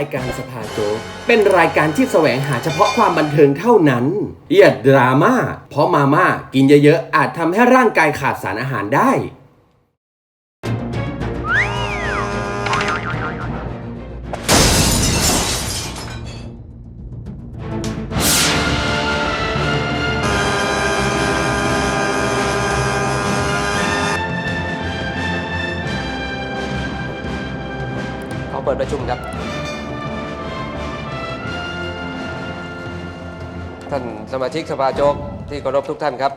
ายการสภาโจกเป็นรายการที่แสวงหาเฉพาะความบันเทิงเท่านั้นอย่าดราม่าเพราะมาม่ากินเยอะๆอาจทำให้ร่างกายขาดสารอาหารได้ ขอเปิดประชุมครับ ท่านสมาชิกสภาโจกที่เคารพทุกท่านครับ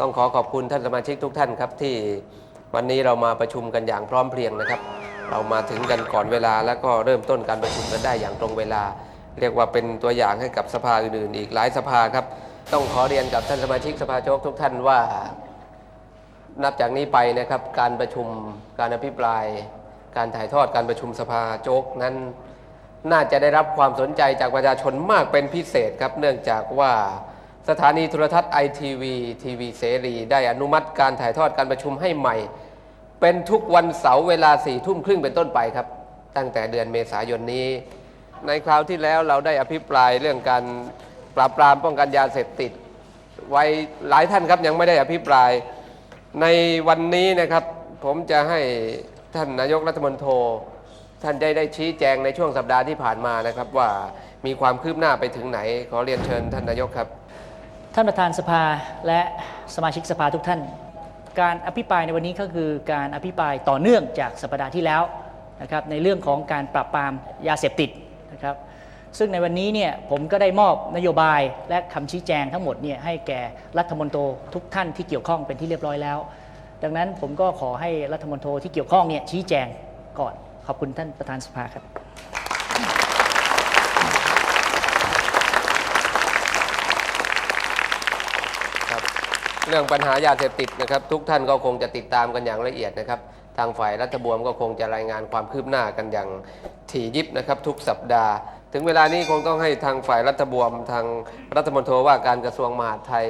ต้องขอขอบคุณท่านสมาชิกทุกท่านครับที่วันนี้เรามาประชุมกันอย่างพร้อมเพรียงนะครับ เรามาถึงกันก่อนเวลาแล้วก็เริ่มต้นการประชุมกันได้อย่างตรงเวลา เรียกว่าเป็นตัวอย่างให้กับสภาอื่นๆ อีกหลายสภาครับ ต้องขอเรียนกับท่านสมาชิกสภาโจกทุกท่านว่า นับจากนี้ไปนะครับการประชุมการอภิปราย การถ่ายทอดการประชุมสภาโจ๊กนั้น น่าจะได้รับความสนใจจากประชาชนมากเป็นพิเศษครับ เนื่องจากว่าสถานีโทรทัศน์ไอทีวีทีวีเสรี ได้อนุมัติการถ่ายทอดการประชุมให้ใหม่ เป็นทุกวันเสาร์เวลาสี่ทุ่มครึ่งเป็นต้นไปครับ ตั้งแต่เดือนเมษายนนี้ ในคราวที่แล้วเราได้อภิปรายเรื่องการปราบปรามป้องกันยาเสพติด ไว้หลายท่านครับยังไม่ได้อภิปราย ในวันนี้นะครับ ผมจะให้ท่านนายกรัฐมนตรี ท่านได้ได้ชี้แจงในช่วงสัปดาห์ที่ผ่านมานะครับว่ามีความคืบหน้าไปถึงไหน ขอเรียนเชิญท่านนายกครับ ท่านประธานสภาและสมาชิกสภาทุกท่าน การอภิปรายในวันนี้ก็คือการอภิปรายต่อเนื่องจากสัปดาห์ที่แล้วนะครับในเรื่องของการปราบปรามยาเสพติดนะครับซึ่งในวันนี้เนี่ยผมก็ได้มอบนโยบายและคำชี้แจงทั้งหมดเนี่ยให้แก่รัฐมนตรีทุกท่านที่เกี่ยวข้องเป็นที่เรียบร้อยแล้ว ดังนั้นผมก็ขอให้รัฐมนตรีที่เกี่ยวข้องเนี่ยชี้แจงก่อน ขอบคุณท่านประธานสภาครับ ครับ เรื่องปัญหายาเสพติดนะครับ ทุกท่านก็คงจะติดตามกันอย่างละเอียดนะครับ ทางฝ่ายรัฐบวมก็คงจะรายงานความคืบหน้ากันอย่างถี่ยิบนะครับ ทุกสัปดาห์ ถึงเวลานี้คงต้องให้ทางฝ่ายรัฐบวมทางรัฐมนตรีว่าการกระทรวงมหาดไทย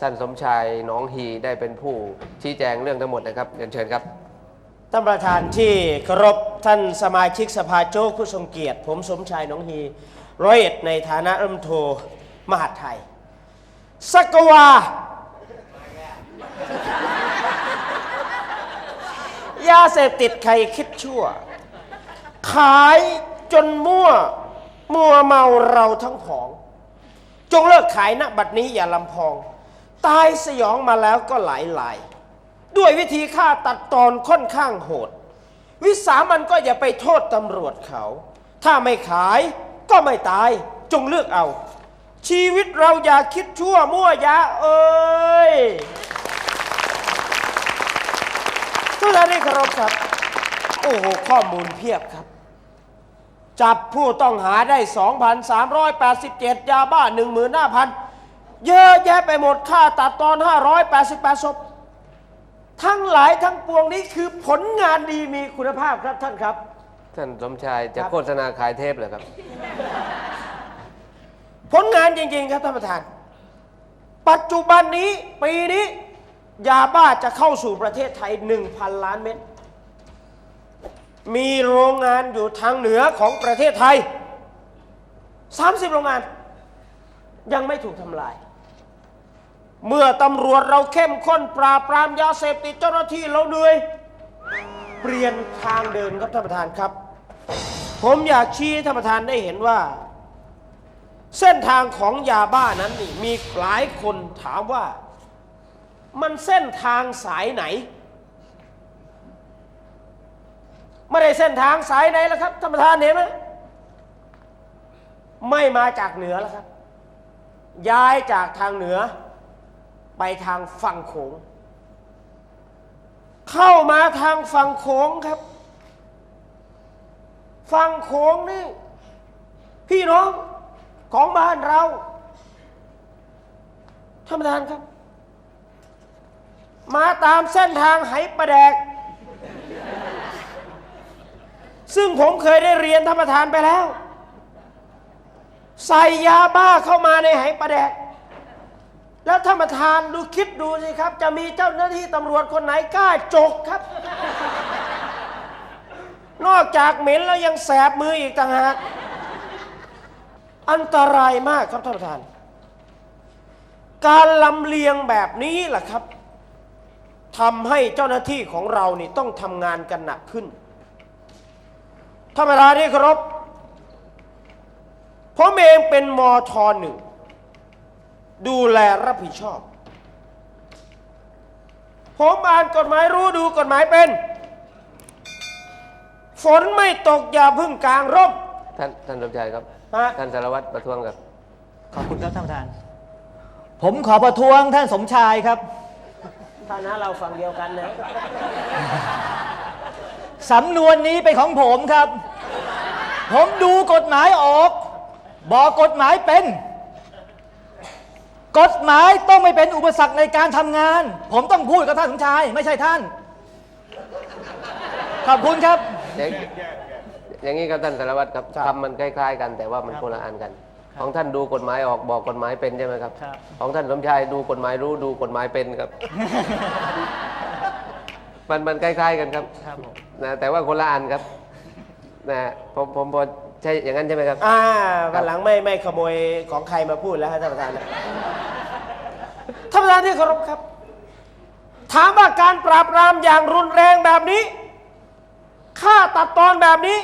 ท่านสมชายน้องฮีได้เป็นผู้ชี้แจงเรื่องทั้งหมดนะครับเรียนเชิญครับ ท่านประธานที่เคารพท่านสมาชิกสภาโจ๊กผู้ทรงเกียรติ ผมสมชายหน้องฮีร้อยเอ็ดในฐานะรัฐมนตรีมหาดไทย สักวายาเสพติดใครคิดชั่ว ขายจนมั่ว มัวเมาเราทั้งผอง จงเลิกขายณบัดนี้อย่าลำพอง ตายสยองมาแล้วก็หลายหลาย ด้วยวิธีฆ่าตัดตอนค่อนข้างโหด วิสามันก็อย่าไปโทษตำรวจเขา ถ้าไม่ขายก็ไม่ตายจงเลือกเอา ชีวิตเราอย่าคิดชั่วมั่วยาเอ้ยทุกท่านที่เคารพครับ โอ้โห ข้อมูลเพียบครับ จับผู้ต้องหาได้ 2,387 ยาบ้า 15,000 เยอะแยะไปหมดค่าตัดตอน 588ศพ ทั้งหลายทั้งปวงนี้คือผลงานดีมีคุณภาพครับท่านครับ ท่านสมชายจะครับโฆษณาขายเทปเหรอครับ ผลงานจริง ๆ ครับท่านประธาน ปัจจุบันนี้ปีนี้ ยาบ้าจะเข้าสู่ประเทศไทย 1,000 ล้านเม็ดมีโรงงานอยู่ทางเหนือของประเทศไทย 30 โรงงาน ยังไม่ถูกทำลาย เมื่อตำรวจเราเข้มข้นปราบปรามยาเสพติดเจ้าหน้าที่เราเหนื่อย เปลี่ยนทางเดินครับท่านประธานครับ ผมอยากชี้ให้ท่านประธานได้เห็นว่า เส้นทางของยาบ้านั้นนี่มีหลายคนถามว่า มันเส้นทางสายไหนไม่ได้เส้นทางสายไหนแล้วครับท่านประธานเห็นไหมไม่มาจากเหนือแล้วครับ ย้ายจากทางเหนือ ไปทางฝั่งโขง เข้ามาทางฝั่งโขงครับ ฝั่งโขงนี่ พี่น้องของบ้านเราท่านประธานครับ มาตามเส้นทางไหประแดก ซึ่งผมเคยได้เรียนท่านประธานไปแล้ว ใส่ยาบ้าเข้ามาในไหประแดก แล้วท่านประธานดูคิดดูสิครับ จะมีเจ้าหน้าที่ตำรวจคนไหนกล้าจกครับ นอกจากเหม็นแล้วยังแสบมืออีกต่างหากอันตรายมากครับท่านประธาน การลำเลียงแบบนี้แหละครับทำให้เจ้าหน้าที่ของเรานี่ต้องทำงานกันหนักขึ้นท่านประธานที่เคารพผมเองเป็นมทหนึ่ง ดูแลรับผิดชอบ ผมอ่านกฎหมายรู้ดูกฎหมายเป็น ฝนไม่ตกอย่าพึ่งกลางร่ม ท่านท่านสมชายครับ ฮะ ท่านสารวัตรประท้วงครับ ขอบคุณครับท่านประธาน ผมขอประท้วงท่านสมชายครับ ฐานะเราฝั่งเดียวกันนะ สำนวนนี้เป็นของผมครับ ผมดูกฎหมายออก บอกกฎหมายเป็น กฎหมายต้องไม่เป็นอุปสรรคในการทำงาน ผมต้องพูดกับท่านสมชาย ไม่ใช่ท่าน ขอบคุณครับ อย่างอย่างนี้ครับท่านสารวัตรครับครับ คำมันคล้ายๆ กัน แต่ว่ามันคนละอันกัน ของท่านดูกฎหมายออกบอกกฎหมายเป็นใช่ไหมครับ ครับ ของท่านสมชายดูกฎหมายรู้ดูกฎหมายเป็นครับ มันมันคล้ายๆกันครับครับผมนะแต่ว่าคนละอันครับนะผมผมพอใช่อย่างนั้นใช่ไหมครับ อ่าวันหลังไม่ไม่ขโมยของใครมาพูดแล้วฮะท่านประธานนะ ท่านประธานที่เคารพครับ ถามว่าการปราบปรามอย่างรุนแรงแบบนี้ฆ่าตัดตอนแบบนี้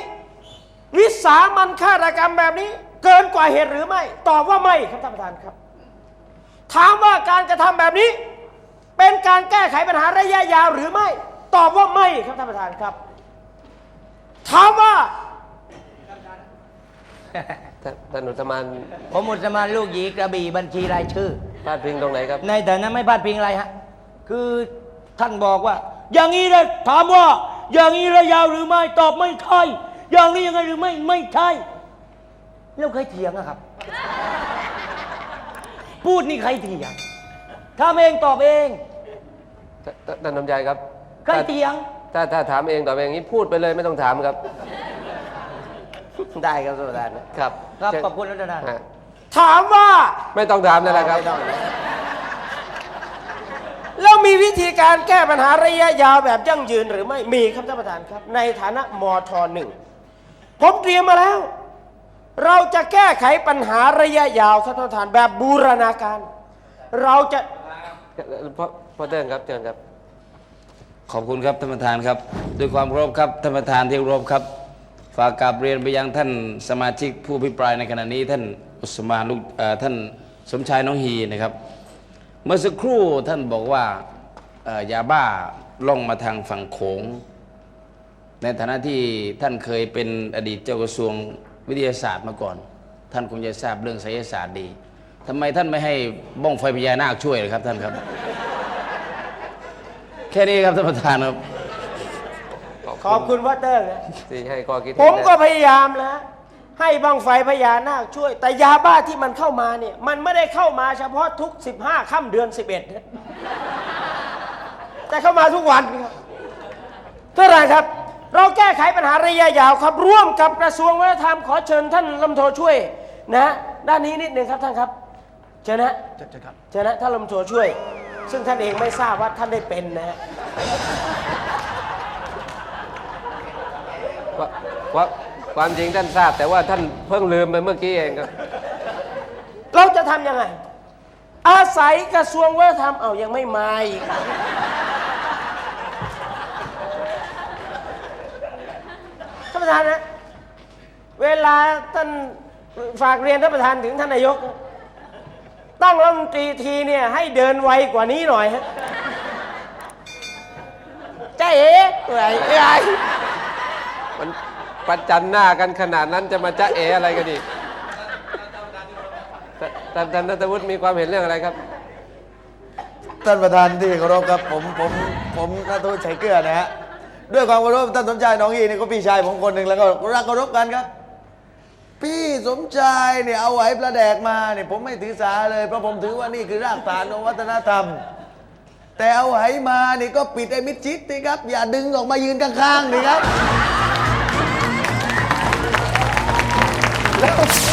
วิสามันฆาตกรรมแบบนี้ เกินกว่าเหตุหรือไม่ ตอบว่าไม่ครับท่านประธานครับ ถามว่าการกระทำแบบนี้ เป็นการแก้ไขปัญหาระยะยาวหรือไม่ ตอบว่าไม่ครับท่านประธานครับ ถามว่าท่านท่านอุตมานผมอุตมานลูกหยีกระบี่บัญชีรายชื่อ พาดพิงตรงไหนครับ ในฐานะไม่พลาดพิงอะไรฮะ คือท่านบอกว่า อย่างนี้เลยถามว่า อย่างนี้ระยาวหรือไม่ตอบไม่ใช่อย่างนี้ยังไงหรือไม่ไม่ใช่แล้วใครเถียงอะครับ พูดนี่ใครเถียงทำเองตอบเองท่านท่านท่านสมชายครับใครถ้าเถียง ถ้าถ้าถามเองตอบเองอย่างนี้พูดไปเลยไม่ต้องถามครับ ได้ครับท่านประธานครับครับเชิญขอบคุณรัตนา ฮะ ถามว่าไม่ต้องถามนั่นแหละครับไม่ต้องนะแล้วมีวิธีการแก้ปัญหาระยะยาวแบบยั่งยืนหรือไม่มีครับท่านประธานครับ ในฐานะมทหนึ่งผมเตรียมมาแล้ว เราจะแก้ไขปัญหาระยะยาวครับท่านประธานแบบบูรณาการ เราจะพ่อพ่อเติ้งครับเชิญครับ ขอบคุณครับท่านประธานครับ ด้วยความเคารพครับท่านประธานที่เคารพครับ ฝากกราบเรียนไปยังท่านสมาชิกผู้พิปรายในขณะนี้ท่าน อุสมานลูกเอ่อท่านสมชายน้องฮีนะครับ เมื่อสักครู่ท่านบอกว่าเอ่อยาบ้าล่องมาทางฝั่งโขง ในฐานะที่ท่านเคยเป็นอดีตเจ้ากระทรวงวิทยาศาสตร์มาก่อน ท่านคงจะทราบเรื่องไสยศาสตร์ดีทำไมท่านไม่ให้บ้องไฟพญานาคช่วยเลยครับท่านครับ แค่นี้ครับท่านประธานครับขอบคุณพ่อเติ้งนะที่ให้ข้อคิดเห็น ผมก็นะพยายามแล้ว ให้บังไฟพญานาคช่วย แต่ยาบ้าที่มันเข้ามาเนี่ย มันไม่ได้เข้ามาเฉพาะทุก 15ค่ำเดือน 11นะแต่เข้ามาทุกวันครับเท่าไหร่ครับ เราแก้ไขปัญหาระยะยาวครับ ร่วมกับกระทรวงวัฒนธรรมขอเชิญท่านลำโทช่วยนะด้านนี้นิดหนึ่งครับท่านครับเชิญนะเชิญนะท่านลำโทช่วย ซึ่งท่านเองไม่ทราบว่าท่านได้เป็นนะฮะว่าว่า ความจริงท่านทราบ แต่ว่าท่านเพิ่งลืมไปเมื่อกี้เองครับ เราจะทำยังไง อาศัยกระทรวงวัฒนธรรมเอายังไม่มาอีกท่านประธานนะเวลาท่านฝากเรียนท่านประธานถึงท่านนายก ตั้งรัฐมนตรีทีเนี่ยให้เดินไวกว่านี้หน่อยฮะใจเอ๋เอ้ยเอ้ ประจันหน้ากันขนาดนั้นจะมาจ้าเออะไรกันอีกท่านท่านนัทวุฒิมีความเห็นเรื่องอะไรครับ ท่านประธานที่เคารพครับผมผมผมนัทวุฒิชัยเกลือนะฮะด้วยความเคารพท่านสมชายน้องอีนี่ก็พี่ชายผมคนหนึ่งแล้วก็รักเคารพกันครับ พี่สมชายเนี่ยเอาไหวประแดกมาเนี่ยผมไม่ถือสาเลยเพราะผมถือว่านี่คือรากฐานของวัฒนธรรม แต่เอาไหมานี่ก็ปิดไอ้มิดชิดนี่ครับ อย่าดึงออกมายืนข้างๆนี่ครับ That was